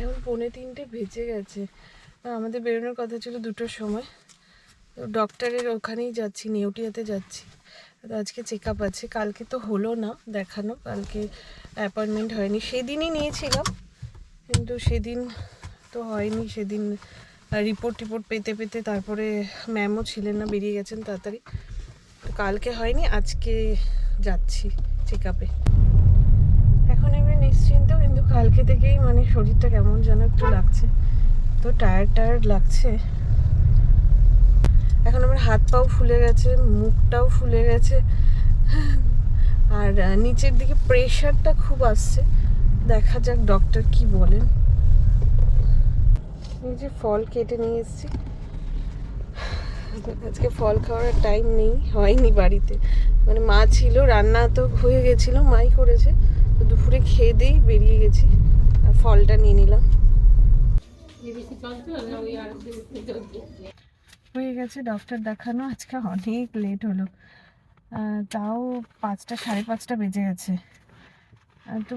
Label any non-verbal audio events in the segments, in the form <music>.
এখন পৌনে তিনটে বেজে গেছে। আমাদের বেরোনোর কথা ছিল দুটোর সময়। তো ডক্টরের ওখানেই যাচ্ছি, নেউটিয়াতে যাচ্ছি। তো আজকে চেক আপ আছে। কালকে তো হলো না দেখানো। কালকে অ্যাপয়েন্টমেন্ট হয়নি। সেদিনই নিয়েছিলাম। কিন্তু সেদিন তো হয়নি। সেদিন রিপোর্ট টিপোর্ট পেতে পেতে তারপরে ম্যামও ছিলেন না, বেরিয়ে গেছেন তাড়াতাড়ি। তো কালকে হয়নি, আজকে যাচ্ছি চেক আপে এখন এমনি নিশ্চিন্ত কিন্তু কালকে থেকেই মানে শরীরটা কেমন যেন একটু লাগছে। তো টায়ার্ড টায়ার্ড লাগছে। এখন আমার হাত পাও ফুলে গেছে, মুখটাও ফুলে গেছে। আর নিচের দিকে প্রেশারটা খুব আসছে। দেখা যাক ডক্টর কি বলেন। এই যে ফল কেটে নিয়ে এসেছি। আজকে ফল খাওয়ার টাইম নেই, হয়নি বাড়িতে। মানে মা ছিল, রান্না তো হয়ে গেছিল, মাই করেছে। তো দুপুরে খেয়ে দিয়েই বেরিয়ে গেছি ফলটা নিয়ে নিলাম। হয়ে গেছে ডক্টর দেখানো, আজকে অনেক লেট হলো। তাও পাঁচটা, সাড়ে পাঁচটা বেজে গেছে। তো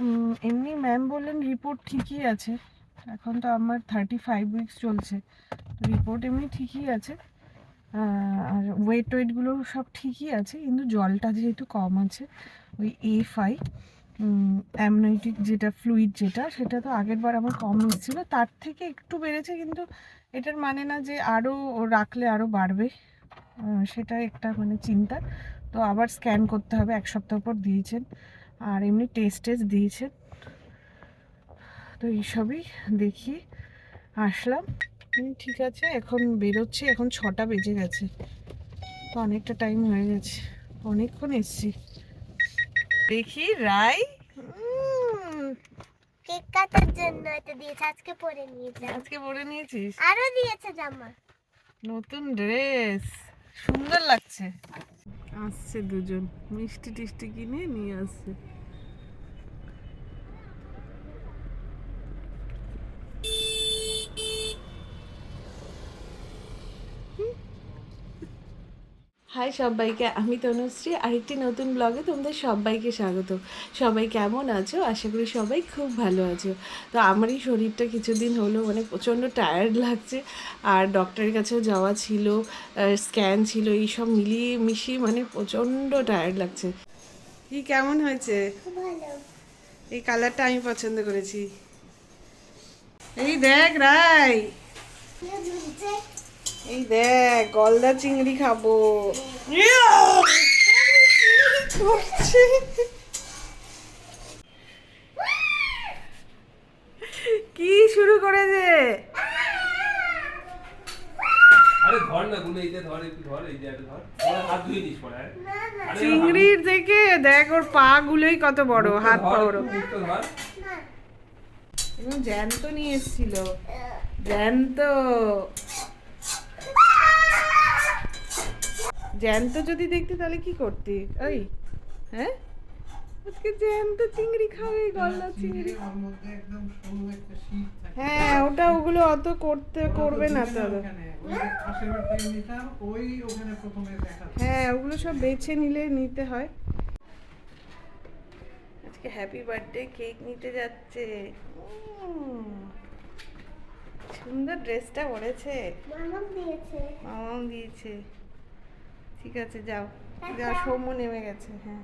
এমনি ম্যাম বললেন রিপোর্ট ঠিকই আছে। এখন তো আমার থার্টি ফাইভ উইকস চলছে। রিপোর্ট এমনি ঠিকই আছে। আর ওয়েট টোয়েটগুলো সব ঠিকই আছে, কিন্তু জলটা যেহেতু কম আছে, ওই এ ফাইভ অ্যামনাইটিক যেটা ফ্লুইড যেটা, সেটা তো আগের বার আমার কম এসেছিল। তার থেকে একটু বেড়েছে, কিন্তু এটার মানে না যে আরও রাখলে আরও বাড়বে। সেটা একটা মানে চিন্তা। তো আবার স্ক্যান করতে হবে, এক সপ্তাহ পর দিয়েছেন। আর এমনি টেস্ট টেস্ট দিয়েছেন। তো এইসবই দেখি। আসলাম। ঠিক আছে, এখন বেরোচ্ছি। এখন ছটা বেজে গেছে। তো অনেকটা টাইম হয়ে গেছে। অনেকক্ষণ এসছি। দেখি রাই। কেক কাটার জন্য এটা দিয়েছে আজকে পরে নিয়েছি। আজকে পরে নিয়েছিস? আরও দিয়েছে জামা। নতুন ড্রেস। সুন্দর লাগছে। আসছে দুজন মিষ্টি টিষ্টি কিনে নিয়ে আসছে। হাই সবাইকে আমি তনুশ্রী আরেকটি নতুন ব্লগে তোমাদের সবাইকে স্বাগত। সবাই কেমন আছো? আশা করি সবাই খুব ভালো আছো। তো আমারই শরীরটা কিছুদিন হলো মানে প্রচণ্ড টায়ার্ড লাগছে আর ডক্টরের কাছেও যাওয়া ছিল স্ক্যান ছিল এই সব মিলিয়ে মিশিয়ে মানে প্রচণ্ড টায়ার্ড লাগছে। কি কেমন হয়েছে? এই কালারটা আমি পছন্দ করেছি। এই দেখ রাই। ঝুলছে। এই দেখ গলদা চিংড়ি খাব। কি শুরু করেছে? চিংড়ির থেকে দেখ ওর পা গুলোই কত বড় হাত পা ওর জ্যান্ত নিয়ে এসেছিল। জ্যান্ত। জ্যান্ত যদি দেখতে তাহলে কি করতি? ওই হ্যাঁ? আজকে জ্যান্ত চিংড়ি খাবে গলদা চিংড়ি হ্যাঁ ওটা ওগুলো অত করতে করবে না তো হ্যাঁ ওগুলো সব বেছে নিলে নিতে হয়। আজকে হ্যাপি বার্থডে কেক নিতে যাচ্ছে। সুন্দর ড্রেসটা পরেছে। মামা দিয়েছে। মামাও দিয়েছে। ঠিক আছে যাও। যাও সৌম্য নেমে গেছে হ্যাঁ।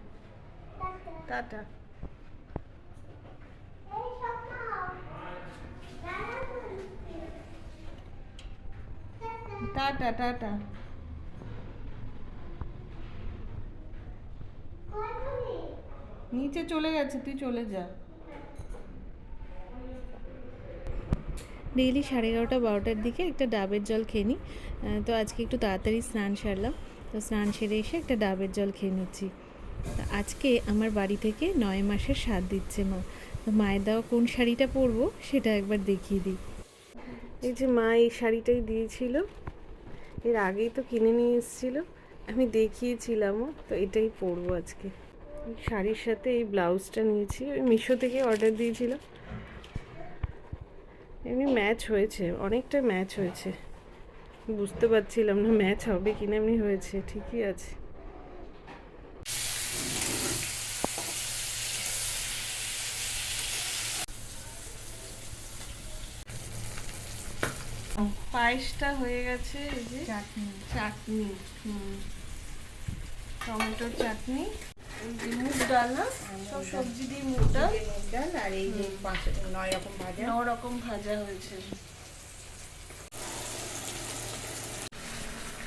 টাটা। টাটা। টাটা নিচে চলে গেছে তুই চলে যা। ডেইলি সাড়ে এগারোটা বারোটার দিকে একটা ডাবের জল খেয়ে নিই তো আজকে একটু তাড়াতাড়ি স্নান সারলাম। তো স্নান সেরে এসে একটা ডাবের জল খেয়ে নিচ্ছি। তা আজকে আমার বাড়ি থেকে নয় মাসের স্বাদ দিচ্ছে মা। তো মায়ের দেওয়া কোন শাড়িটা পরবো সেটা একবার দেখিয়ে দিই। এই যে মা এই শাড়িটাই দিয়েছিল, এর আগেই তো কিনে নিয়ে এসেছিল, আমি দেখিয়েছিলামও, তো এটাই পরবো আজকে। শাড়ির সাথে এই ব্লাউজটা নিয়েছি, ওই মিশো থেকে অর্ডার দিয়েছিলাম এমনি ম্যাচ হয়েছে, অনেকটা ম্যাচ হয়েছে। বুঝতে পারছিলাম না ম্যাচ হবে কিনা এমনি হয়েছে ঠিকই আছে। পায়েসটা হয়ে গেছে এই যে চাটনি। চাটনি হুম। টমেটোর চাটনি মুগ ডাল না? সব সবজি দিয়ে মুগ ডাল। মুগ ডাল আর এই নয় রকম ভাজা। ন রকম ভাজা হয়েছে।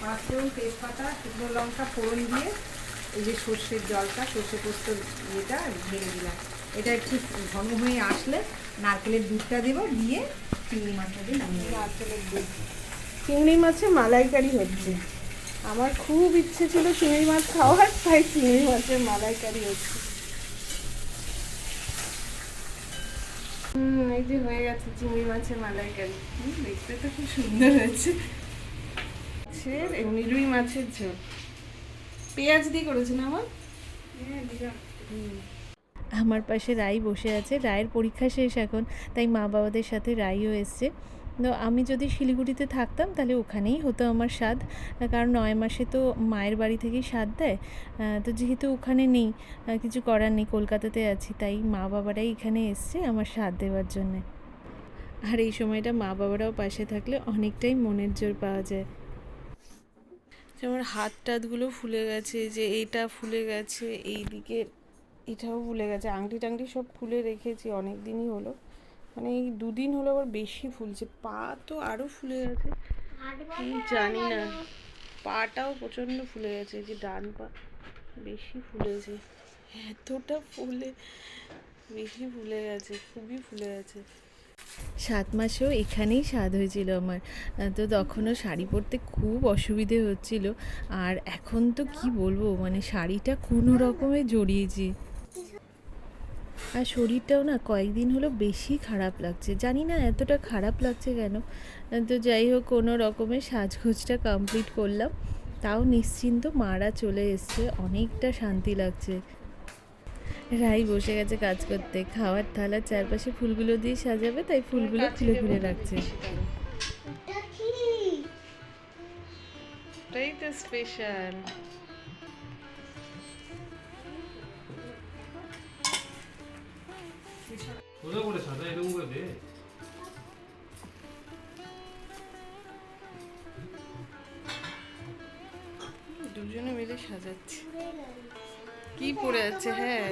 পাঁচফোড়ন তেজপাতা, শুকনো লঙ্কা ফোড়ন দিয়ে এই যে সর্ষের জলটা, সর্ষে পোস্ত ইয়েটা ঢেলে দিলাম। এটা একটু ঘন হয়ে আসলে নারকেলের দুধটা দেবো, দিয়ে চিংড়ি মাছটা দিয়ে নারকেলের দুধ চিংড়ি মাছে মালাইকারি হচ্ছে। আমার খুব ইচ্ছে ছিল চিংড়ি মাছ খাওয়ার, তাই চিংড়ি মাছের মালাইকারি হচ্ছে। হুম, এই যে হয়ে গেছে চিংড়ি মাছের মালাইকারি। দেখতে তো খুব সুন্দর হয়েছে। মাছের এমনি রুই মাছের ঝোল। পেঁয়াজ দিয়ে করেছেন আমার আমার পাশে রাই বসে আছে। রায়ের পরীক্ষা শেষ এখন তাই মা বাবাদের সাথে রাইও এসছে। তো আমি যদি শিলিগুড়িতে থাকতাম তাহলে ওখানেই হতো আমার স্বাদ। কারণ নয় মাসে তো মায়ের বাড়ি থেকেই স্বাদ দেয়। তো যেহেতু ওখানে নেই কিছু করার নেই কলকাতাতে আছি তাই মা বাবারাই এখানে এসছে আমার স্বাদ দেওয়ার জন্যে। আর এই সময়টা মা বাবারাও পাশে থাকলে অনেকটাই মনের জোর পাওয়া যায়। যেমন হাত টাতগুলো ফুলে গেছে, যে এইটা ফুলে গেছে, এইদিকে এটাও ফুলে গেছে। আংটি টাংটি সব খুলে রেখেছি অনেক দিনই হলো। মানে এই দুদিন হলো আবার বেশি ফুলছে। পা তো আরও ফুলে গেছে। জানি না। পাটাও প্রচণ্ড ফুলে গেছে যে ডান পা বেশি ফুলেছে এতটা ফুলে, বেশি ফুলে গেছে, খুবই ফুলে গেছে। সাত মাসেও এখানেই স্বাদ হয়েছিল আমার। তো তখনও শাড়ি পরতে খুব অসুবিধে হচ্ছিল। আর এখন তো কি বলব মানে শাড়িটা কোনো রকমে জড়িয়েছি। আর শরীরটাও না কয়েকদিন হলো বেশি খারাপ লাগছে। জানি না এতটা খারাপ লাগছে কেন। তো যাই হোক, কোনো রকমে সাজগোজটা কমপ্লিট করলাম। তাও নিশ্চিন্ত মারা চলে এসছে, অনেকটা শান্তি লাগছে। রাই বসে গেছে কাজ করতে। খাওয়ার থালার চারপাশে ফুলগুলো দিয়ে সাজাবে তাই ফুলগুলো খুলে খুলে রাখছে। এটাই তো স্পেশাল করে সাদা এরকম করে দে। দুজনে মিলে সাজাচ্ছে। কি পড়ে আছে হ্যাঁ।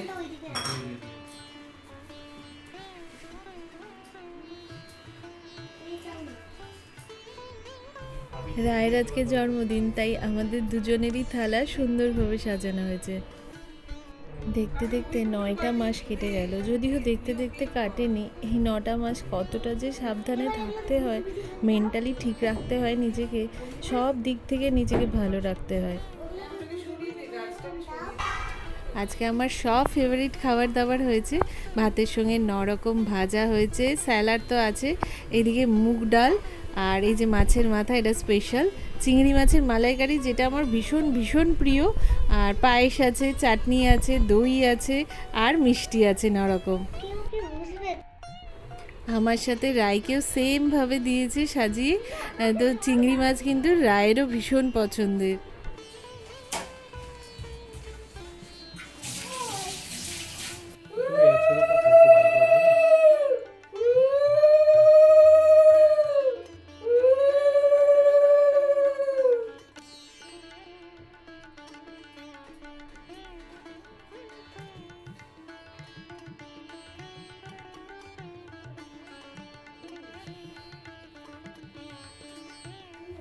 রায়ের আজকে জন্মদিন, তাই আমাদের দুজনেরই থালা সুন্দরভাবে সাজানো হয়েছে। দেখতে দেখতে নয়টা মাস কেটে গেল, যদিও দেখতে দেখতে কাটেনি। এই নটা মাস কতটা যে সাবধানে থাকতে হয় মেন্টালি ঠিক রাখতে হয় নিজেকে, সব দিক থেকে নিজেকে ভালো রাখতে হয়। আজকে আমার সব ফেভারিট খাবার দাবার হয়েছে। ভাতের সঙ্গে ন রকম ভাজা হয়েছে, স্যালাড তো আছে। এদিকে মুগ ডাল আর এই যে মাছের মাথা, এটা স্পেশাল চিংড়ি মাছের মালাইকারি, যেটা আমার ভীষণ ভীষণ প্রিয়। আর পায়েস আছে, চাটনি আছে, দই আছে, আর মিষ্টি আছে ন রকম কেউ কি বুঝবে আমার সাথে রায়কেও সেমভাবে দিয়েছে সাজিয়ে। তো চিংড়ি মাছ কিন্তু রায়েরও ভীষণ পছন্দের।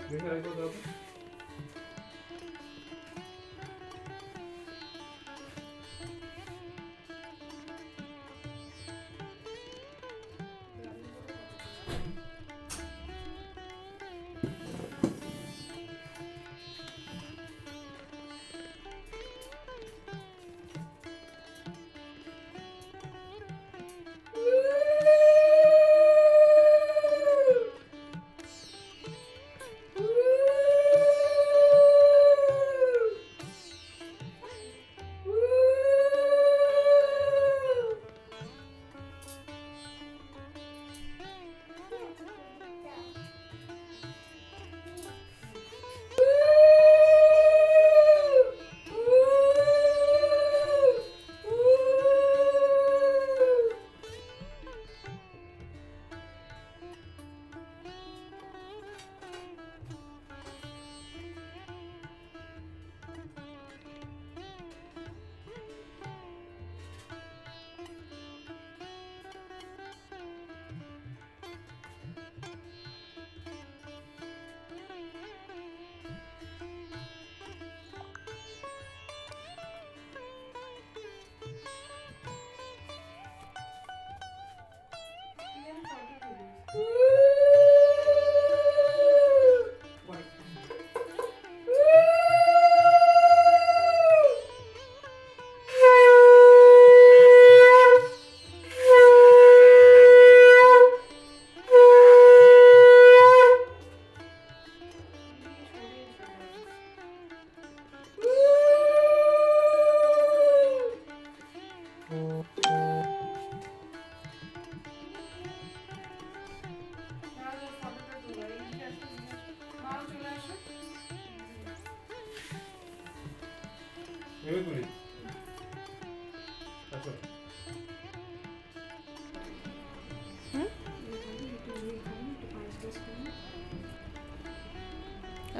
দেখে রাখো দাও পরে Woo! <laughs>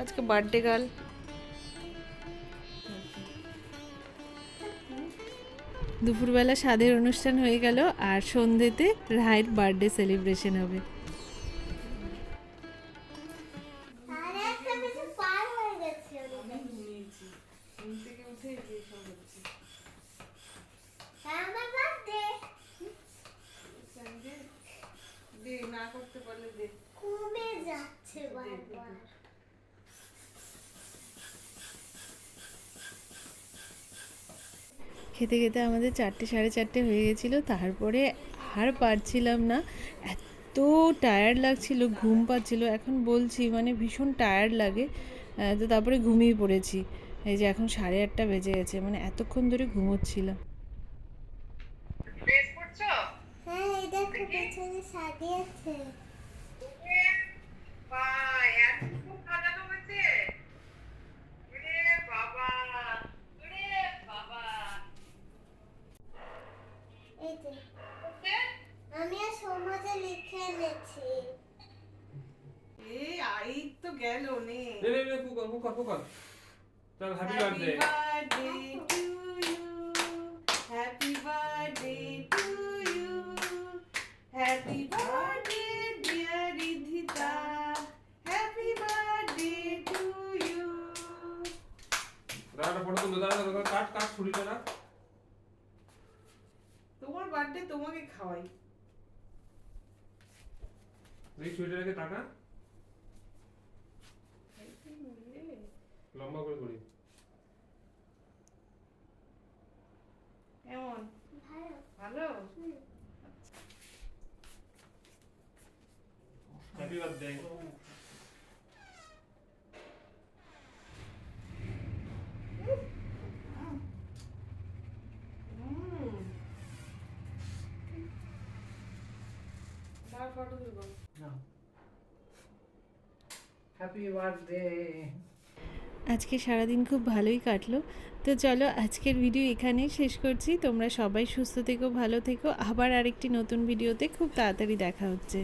আজকে বার্থডে গার্ল দুপুরবেলা স্বাদের অনুষ্ঠান হয়ে গেল আর সন্ধ্যেতে রায়ের বার্থডে সেলিব্রেশন হবে। কমে যাচ্ছে বারবার। খেতে খেতে আমাদের চারটে সাড়ে চারটে হয়ে গেছিল তারপরে আর পারছিলাম না। এত টায়ার্ড লাগছিল ঘুম পাচ্ছিল। এখন বলছি মানে ভীষণ টায়ার্ড লাগে। তো তারপরে ঘুমিয়ে পড়েছি। এই যে এখন সাড়ে আটটা বেজে গেছে মানে এতক্ষণ ধরে ঘুমোচ্ছিলাম। হ্যাঁ এই দেখো। পেছনে সাজিয়েছে এই যে আমি আর সমাজে লিখে এনেছি এই আই তো গেল নে। নে নে ফুকন ফুকন ফুকন চল happy birthday to you happy birthday to you happy birthday dear Ridhita happy birthday to you দাঁড়া ফটো তুলো দাঁড়া দাঁড়া কাট কাট ছুরিটা না তোমার বার্থডে তোমাকে খাওয়াই। এই ছুরিটা রেখে টাকা। লম্বা করে করি। কেমন? ভালো। ভালো? হ্যাপি বার্থডে হুম হ্যাপি বার্থডে আজকে সারাদিন খুব ভালোই কাটলো। তো চলো আজকের ভিডিও এখানেই শেষ করছি। তোমরা সবাই সুস্থ থেকো ভালো থেকো। আবার আরেকটি নতুন ভিডিওতে খুব তাড়াতাড়ি দেখা হচ্ছে।